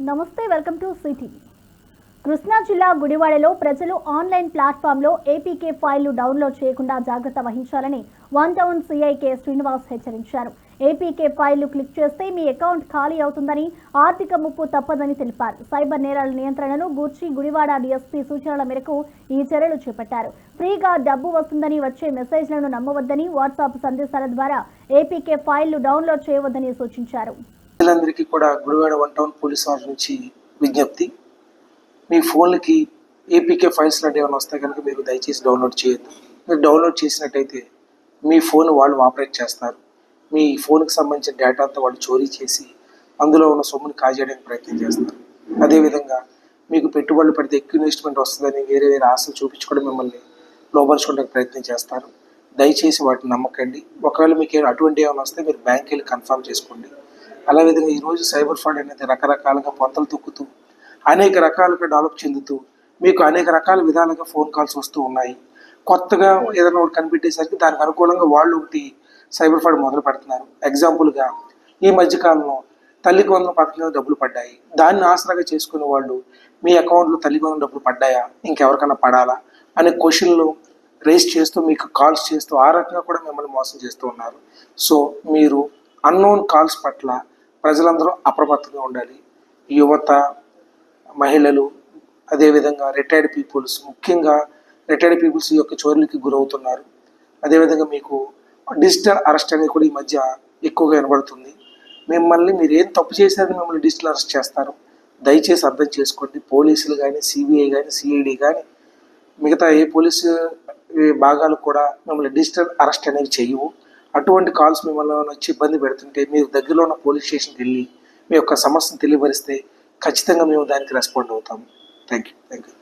నమస్తే welcome to city Krishna జిల్లా గుడివాడలో ప్రజలు ఆన్లైన్ ప్లాట్ఫామ్లో ఏపీకే ఫైళ్ళు డౌన్లోడ్ చేయకుండా జాగ్రత్త వహించాలని one town CI K Srinivas హెచ్చరించారు. ఏపీకే ఫైళ్ళు క్లిక్ చేస్తే మీ అకౌంట్ ఖాళీ అవుతుందని ఆర్థిక ముప్పు తప్పదని తెలిపారు. సైబర్ నేరాల నియంత్రణను గూర్చి గుడివాడ డీఎస్పీ సూచనల మేరకు ఈ చర్యలు చేపట్టారు. ఫ్రీగా డబ్బు వస్తుందని వచ్చే మెసేజ్లను నమ్మవద్దని వాట్సాప్ సందేశాల ద్వారా ఏపీకే ఫైళ్ళు డౌన్లోడ్ చేయవద్దని సూచించారు. ప్రజలందరికీ కూడా గుడివాడ వన్ టౌన్ పోలీస్ వారి నుంచి విజ్ఞప్తి. మీ ఫోన్లకి ఏపీకే ఫైల్స్ లాంటివి ఏమైనా వస్తే కనుక మీరు దయచేసి డౌన్లోడ్ చేయొద్దు. మీరు డౌన్లోడ్ చేసినట్టయితే మీ ఫోన్ వాళ్ళు ఆపరేట్ చేస్తారు. మీ ఫోన్కి సంబంధించిన డేటా అంతా వాళ్ళు చోరీ చేసి అందులో ఉన్న సొమ్ముని కాజేయడానికి ప్రయత్నం చేస్తారు. అదేవిధంగా మీకు పెట్టుబడులు పెడితే ఎక్కువ ఇన్వెస్ట్మెంట్ వస్తుందని వేరే వేరే ఆశలు చూపించుకోవడం మిమ్మల్ని లోపరుచుకోవడానికి ప్రయత్నం చేస్తారు. దయచేసి వాటిని నమ్మకండి. ఒకవేళ మీకు ఏమైనా అటువంటి ఏమైనా వస్తే మీరు బ్యాంక్ వెళ్ళి కన్ఫర్మ్ చేసుకోండి. అలా విధంగా ఈరోజు సైబర్ ఫ్రాడ్ అనేది రకరకాలుగా పొంతలు తొక్కుతూ అనేక రకాలుగా డెవలప్ చెందుతూ మీకు అనేక రకాల విధాలుగా ఫోన్ కాల్స్ వస్తూ ఉన్నాయి. కొత్తగా ఏదైనా ఒకటి కనిపెట్టేసరికి దానికి అనుకూలంగా వాళ్ళు ఒకటి సైబర్ ఫ్రాడ్ మొదలు పెడుతున్నారు. ఎగ్జాంపుల్గా ఈ మధ్యకాలంలో తల్లికి వందల పథకం డబ్బులు పడ్డాయి. దాన్ని ఆసరాగా చేసుకునే వాళ్ళు మీ అకౌంట్లో తల్లికి వందల డబ్బులు పడ్డాయా? ఇంకెవరికైనా పడాలా? అనే క్వశ్చన్లు రేస్ చేస్తూ మీకు కాల్స్ చేస్తూ ఆ రకంగా కూడా మిమ్మల్ని మోసం చేస్తూ ఉన్నారు. సో మీరు అన్నోన్ కాల్స్ పట్ల ప్రజలందరూ అప్రమత్తంగా ఉండాలి. యువత మహిళలు అదేవిధంగా రిటైర్డ్ పీపుల్స్ ముఖ్యంగా రిటైర్డ్ పీపుల్స్ యొక్క చోరీలకి గురవుతున్నారు. అదేవిధంగా మీకు డిజిటల్ అరెస్ట్ అనేది కూడా ఈ మధ్య ఎక్కువగా వినబడుతుంది. మిమ్మల్ని మీరు ఏం తప్పు చేశారని మిమ్మల్ని డిజిటల్ అరెస్ట్ చేస్తారు. దయచేసి అర్థం చేసుకోండి. పోలీసులు కానీ సిబిఐ కానీ సిఐడి కానీ మిగతా ఏ పోలీసు భాగాలు కూడా మిమ్మల్ని డిజిటల్ అరెస్ట్ అనేవి చేయవు. అటువంటి కాల్స్ మిమ్మల్ని వచ్చి ఇబ్బంది పెడుతుంటే మీరు దగ్గరలో ఉన్న పోలీస్ స్టేషన్కి వెళ్ళి మీ యొక్క సమస్యను తెలియపరిస్తే ఖచ్చితంగా మేము దానికి రెస్పాండ్ అవుతాము. Thank you thank you